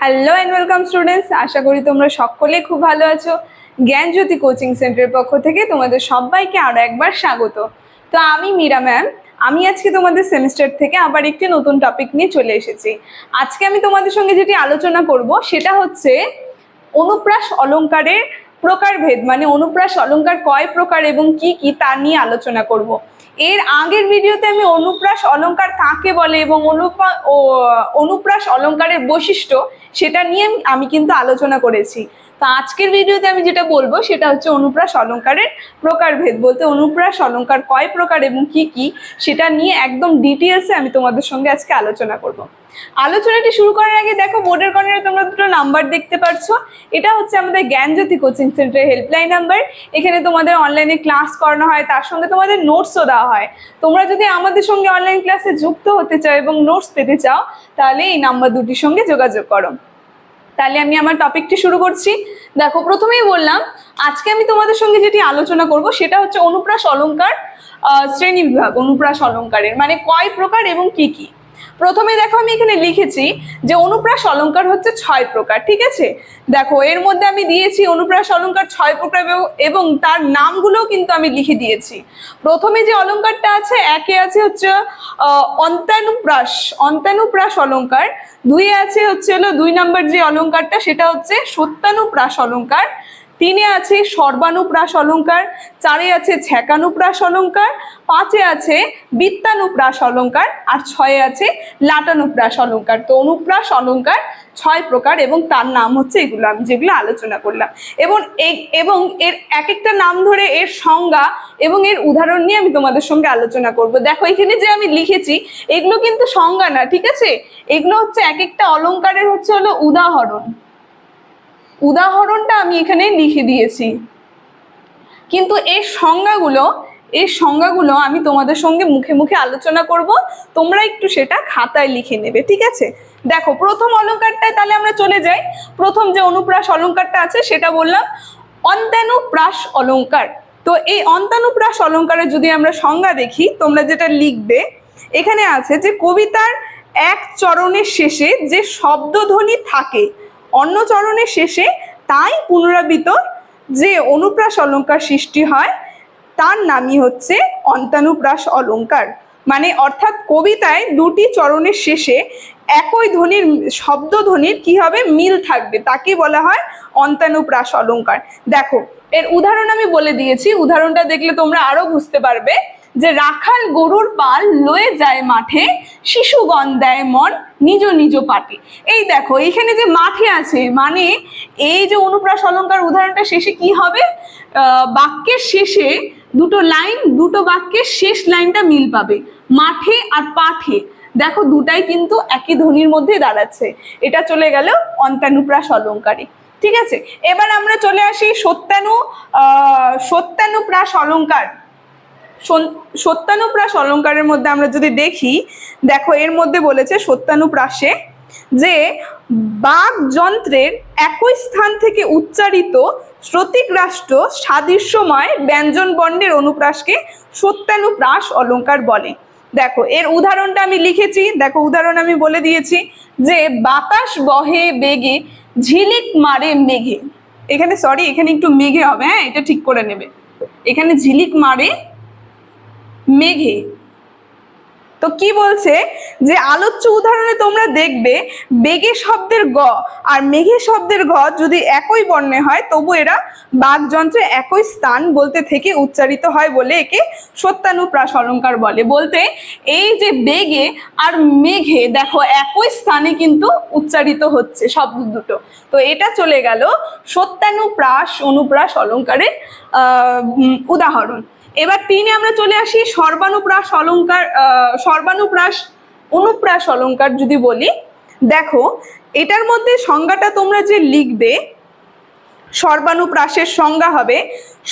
Hello and welcome students আশা করি তোমরা সকলে খুব ভালো আছো। জ্ঞানজ্যোতি কোচিং সেন্টারের পক্ষ থেকে তোমাদের সবাইকে আরও একবার স্বাগত। তো আমি মীরা ম্যাম আমি আজকে তোমাদের সেমিস্টার থেকে আবার একটি নতুন টপিক নিয়ে চলে এসেছি। আজকে আমি তোমাদের সঙ্গে যেটি আলোচনা করব, সেটা হচ্ছে অনুপ্রাস অলঙ্কারের প্রকারভেদ। মানে অনুপ্রাস অলঙ্কার কয় প্রকার এবং কি কি তা নিয়ে আলোচনা করব। এর আগের ভিডিওতে আমি অনুপ্রাস অলঙ্কার কাকে বলে এবং অনুপা অনুপ্রাস অলঙ্কারের বৈশিষ্ট্য সেটা নিয়ে আমি কিন্তু আলোচনা করেছি। তা আজকের ভিডিওতে আমি যেটা বলব সেটা হচ্ছে অনুপ্রাস অলঙ্কারের প্রকারভেদ। বলতে অনুপ্রাস অলঙ্কার কয় প্রকার এবং কি কি সেটা নিয়ে একদম ডিটেলসে আমি তোমাদের সঙ্গে আজকে আলোচনা করব। আলোচনাটি শুরু করার আগে দেখো, বোর্ডের কর্নারে তোমরা দুটো নাম্বার দেখতে পাচ্ছ এটা হচ্ছে আমাদের জ্ঞানজ্যোতি কোচিং সেন্টারের হেল্পলাইন নাম্বার। এখানে তোমাদের অনলাইনে ক্লাস করানো হয়, তার সঙ্গে তোমাদের নোটসও দেওয়া হয়। তোমরা যদি আমাদের সঙ্গে অনলাইন ক্লাসে যুক্ত হতে চাও এবং নোটস পেতে চাও, তাহলে এই নাম্বার দুটির সঙ্গে যোগাযোগ করো। তাহলে আমি আমার টপিকটি শুরু করছি। দেখো, প্রথমেই বললাম, আজকে আমি তোমাদের সঙ্গে যেটি আলোচনা করব, সেটা হচ্ছে অনুপ্রাস অলঙ্কার শ্রেণি বিভাগ, অনুপ্রাস অলঙ্কারের মানে কয় প্রকার এবং কি কি? প্রথমে দেখো আমি এখানে লিখেছি যে অনুপ্রাস অলঙ্কার হচ্ছে ছয় প্রকার, ঠিক আছে? দেখো, এর মধ্যে আমি দিয়েছি অনুপ্রাস অলংকার ছয় প্রকার এবং- তার নামগুলোও কিন্তু আমি লিখে দিয়েছি। প্রথমে যে অলঙ্কারটা আছে, একে আছে হচ্ছে অন্তানুপ্রাস অন্তানুপ্রাস অলঙ্কার। দুই আছে হচ্ছে হলো দুই নম্বর যে অলঙ্কারটা, সেটা হচ্ছে সত্যানুপ্রাস অলংকার তিনে আছে সর্বানুপ্রাস অলংকার চারে আছে ছ্যাকানুপ্রাস অলঙ্কার, পাঁচে আছে বিত্তানুপ্রাস অলঙ্কার আর ছয়ে আছে লাটানুপ্রাস অলঙ্কার। তো অনুপ্রাস অলঙ্কার ছয় প্রকার এবং তার নাম হচ্ছে এগুলো আমি যেগুলো আলোচনা করলাম। এবং এবং এর এক একটা নাম ধরে এর সংজ্ঞা এবং এর উদাহরণ নিয়ে আমি তোমাদের সঙ্গে আলোচনা করব। দেখো, এখানে যে আমি লিখেছি, এগুলো কিন্তু সংজ্ঞা না, ঠিক আছে? এগুলো হচ্ছে এক একটা অলংকারের হচ্ছে হলো উদাহরণ। উদাহরণটা আমি এখানে লিখে দিয়েছি। কিন্তু এই সংজ্ঞাগুলো এই সংজ্ঞাগুলো আমি তোমাদের সঙ্গে মুখে মুখে আলোচনা করব, তোমরা একটু সেটা খাতায় লিখে নেবে, ঠিক আছে? দেখো, প্রথম অলংকারটায় তাহলে আমরা চলে যাই। প্রথম যে অনুপ্রাস অলঙ্কারটা আছে, সেটা বললাম অন্তানুপ্রাস অলঙ্কার। তো এই অন্তানুপ্রাস অলংকারের যদি আমরা সংজ্ঞা দেখি, তোমরা যেটা লিখবে, এখানে আছে যে কবিতার এক চরণের শেষে যে শব্দধ্বনি থাকে অন্য চরণের শেষে তাই পুনরাবৃত যে অনুপ্রাস অলঙ্কার সৃষ্টি হয়, তার নামই হচ্ছে অন্তানুপ্রাস অলঙ্কার। মানে অর্থাৎ কবিতায় দুটি চরণের শেষে একই ধ্বনির, শব্দ ধ্বনির কি হবে? মিল থাকবে। তাকে বলা হয় অন্তানুপ্রাস অলঙ্কার। দেখো, এর উদাহরণ আমি বলে দিয়েছি। উদাহরণটা দেখলে তোমরা আরও বুঝতে পারবে। যে রাখাল গরুর পাল লয়ে যায় মাঠে, শিশুগণ দেয় মন নিজ নিজ পাটে। এই দেখো এখানে যে মাঠে আছে মানে এই যে অনুপ্রাস অলংকার উদাহরণটা শেষে কি হবে? বাক্যের শেষে দুটো লাইন, দুটো বাক্যের শেষ লাইনটা মিল পাবে, মাঠে আর পাঠে। দেখো, দুটাই কিন্তু একই ধ্বনির মধ্যে দাঁড়াচ্ছে। এটা চলে গেল অন্তানুপ্রাস অলঙ্কারে। ঠিক আছে? এবার আমরা চলে আসি সত্যানু সত্যানুপ্রাস অলংকার সন- সত্যানুপ্রাস অলঙ্কারের মধ্যে আমরা যদি দেখি, দেখো এর মধ্যে বলেছে সত্যানুপ্রাসে যে বাক যন্ত্রের একই স্থান থেকে উচ্চারিত শ্রতিক রাষ্ট্র সাদৃশ্যময় ব্যঞ্জন বর্ণের অনুপ্রাসকে সত্যানুপ্রাস অলঙ্কার বলে। দেখো, এর উদাহরণটা আমি লিখেছি, দেখো উদাহরণ আমি বলে দিয়েছি যে বাতাস বহে বেগে, ঝিলিক মারে মেঘে। এখানে সরি এখানে একটু মেঘে হবে হ্যাঁ এটা ঠিক করে নেবে। এখানে ঝিলিক মারে মেঘে। তো কি বলছে? যে আলোচ্য উদাহরণে তোমরা দেখবে, বেগে শব্দের গ আর মেঘে শব্দের ঘ যদি একই বর্ণে হয়, তবু এরা বাকযন্ত্রে একই স্থান বলতে থেকে উচ্চারিত হয় বলে একে সত্যানুপ্রাস অলঙ্কার বলে। বলতে এই যে বেগে আর মেঘে, দেখো একই স্থানে কিন্তু উচ্চারিত হচ্ছে শব্দ দুটো। তো এটা চলে গেল সত্যানুপ্রাস অনুপ্রাস অলঙ্কারের উদাহরণ। এবার তিনে আমরা চলে আসি সর্বানুপ্রাস অলঙ্কার সর্বানুপ্রাস, অনুপ্রাস অলঙ্কার যদি বলি। দেখো, এটার মধ্যে সংজ্ঞাটা তোমরা যে লিখবে, সর্বানুপ্রাসের সংজ্ঞা হবে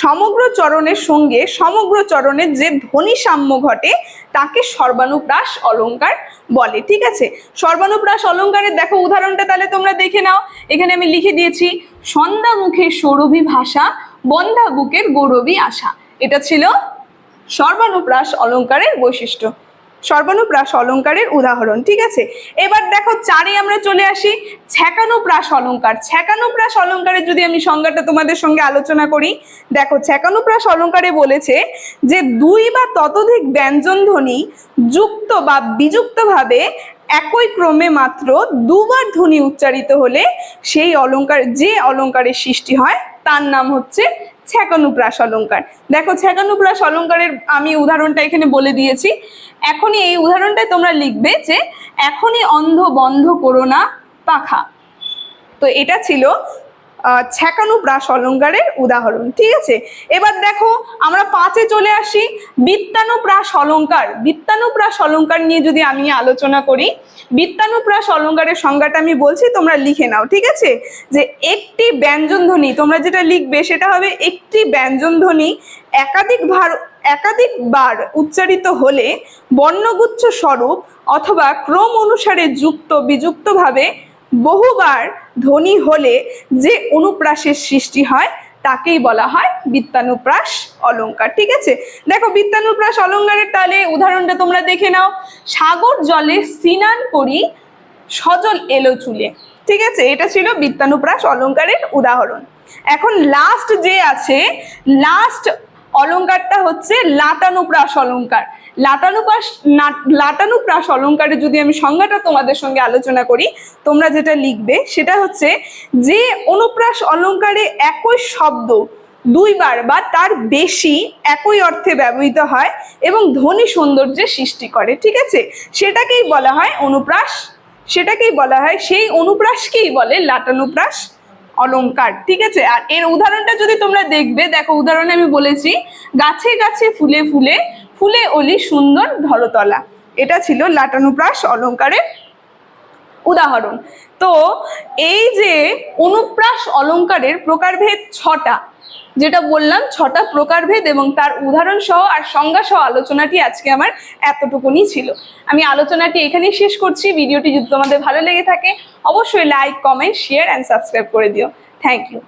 সমগ্র চরণের সঙ্গে সমগ্র চরণের যে ধ্বনি সাম্য ঘটে, তাকে সর্বানুপ্রাস অলঙ্কার বলে, ঠিক আছে? সর্বানুপ্রাস অলংকারের দেখো উদাহরণটা তাহলে তোমরা দেখে নাও। এখানে আমি লিখে দিয়েছি সন্ধ্যা মুখের সৌরভী ভাষা বন্ধা বুকের গৌরবী আশা। এটা ছিল সর্বানুপ্রাস অলংকারের বৈশিষ্ট্য। সর্বানুপ্রাস অলঙ্কারের উদাহরণ, ঠিক আছে? এবার দেখো, চারে আমরা চলে আসি। ছ্যাকানুপ্রাস অলঙ্কার। ছ্যাকানুপ্রাস অলঙ্কারের যদি আমি সংজ্ঞাটা তোমাদের সঙ্গে আলোচনা করি, দেখো, ছ্যাকানুপ্রাস অলঙ্কারে বলেছে যে দুই বা ততোধিক ব্যঞ্জন ধ্বনি যুক্ত বা বিযুক্তভাবে একই ক্রমে মাত্র দুবার ধ্বনি উচ্চারিত হলে সেই অলংকার যে অলংকারের সৃষ্টি হয়, তার নাম হচ্ছে ছ্যাকানুপ্রাস অলঙ্কার দেখো ছ্যাকানুপ্রাস অলঙ্কারের আমি উদাহরণটা এখানে বলে দিয়েছি। এখনই এই উদাহরণটায় তোমরা লিখবে যে, এখনই অন্ধ বন্ধ করো না পাখা। তো এটা ছিল আহ, ছ্যাকানুপ্রাস অলঙ্কারের উদাহরণ ঠিক আছে? এবার দেখো আমরা পাঁচে চলে আসি বিত্তানুপ্রাস অলঙ্কার। বিত্তানুপ্রাস অলঙ্কার নিয়ে যদি আমি আলোচনা করি বিত্তানুপ্রাস অলঙ্কারের সংজ্ঞাটা আমি বলছি তোমরা লিখে নাও ঠিক আছে? যে একটি ব্যঞ্জন ধ্বনি তোমরা যেটা লিখবে সেটা হবে একটি ব্যঞ্জন ধ্বনি একাধিকবার একাধিকবার উচ্চারিত হলে বর্ণগুচ্ছ স্বরূপ অথবা ক্রম অনুসারে যুক্ত বিযুক্তভাবে বহুবার ধ্বনি হলে যে অনুপ্রাসের সৃষ্টি হয়, তাকেই বলা হয় বিত্তানুপ্রাস অলংকার ঠিক আছে? দেখো, বিত্তানুপ্রাস অলংকারের তাহলে উদাহরণটা তোমরা দেখে নাও। সাগর জলে স্নান করি, সজল এলো চুলে। ঠিক আছে? এটা ছিল বিত্তানুপ্রাস অলংকারের উদাহরণ। এখন লাস্ট যে আছে লাস্ট অলংকারটা হচ্ছে লাটানুপ্রাস অলঙ্কার। লাটানুপ্রাস লাটানুপ্রাস অলংকারের যদি আমি সংজ্ঞাটা তোমাদের সঙ্গে আলোচনা করি, তোমরা যেটা লিখবে সেটা হচ্ছে যে অনুপ্রাস অলঙ্কারে একই শব্দ দুইবার বা তার বেশি একই অর্থে ব্যবহৃত হয় এবং ধ্বনি সৌন্দর্যের সৃষ্টি করে, ঠিক আছে? সেটাকেই বলা হয় অনুপ্রাস, সেটাকেই বলা হয়, সেই অনুপ্রাসকেই বলে লাটানুপ্রাস অলংকার, ঠিক আছে? আর এর উদাহরণটা যদি তোমরা দেখবে, দেখো উদাহরণে আমি বলেছি, গাছে গাছে ফুলে ফুলে ফুলে অলি সুন্দর ধরতলা। এটা ছিল লাটানুপ্রাস অলংকারের উদাহরণ। তো এই যে অনুপ্রাস অলংকারের প্রকারভেদ ছটা যেটা বললাম, ছটা প্রকারভেদ এবং তার উদাহরণ সহ আর সংজ্ঞা সহ আলোচনাটি আজকে আমার এতটুকুনি ছিল। আমি আলোচনাটি এখানেই শেষ করছি। ভিডিওটি যদি তোমাদের ভালো লেগে থাকে, অবশ্যই like comment share and subscribe করে দিও। Thank you